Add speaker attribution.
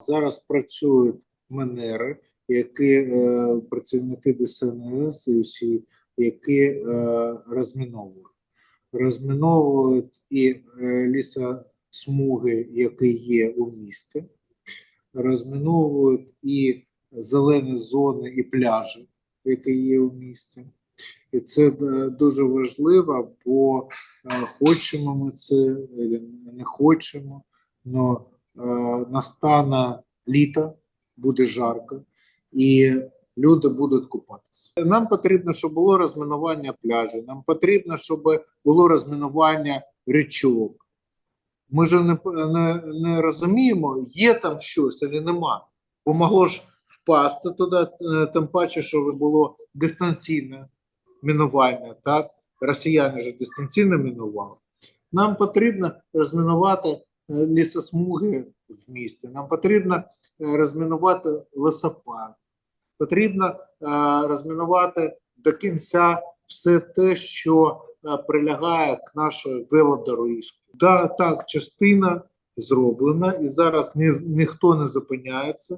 Speaker 1: Зараз працюють менери, які е, працівники ДСНС і всі, які е, розміновують. Розміновують і е, лісосмуги, які є у місті, розміновують і зелені зони, і пляжі, які є у місті. І це е, дуже важливо, бо е, хочемо ми це, е, не хочемо, але настане літо, буде жарко, і люди будуть купатися. Нам потрібно, щоб було розмінування пляжів, нам потрібно, щоб було розмінування річок. Ми ж не, не, не розуміємо, є там щось або нема. Бо могло ж впасти туди, е, тим паче, що було дистанційне мінування, так? Росіяни ж дистанційно мінували. Нам потрібно розмінувати лісосмуги в місті, нам потрібно е, розмінувати лесопад, потрібно е, розмінувати до кінця все те, що е, прилягає к нашій велодоріжці. Да, так, частина зроблена, і зараз ні, ніхто не зупиняється.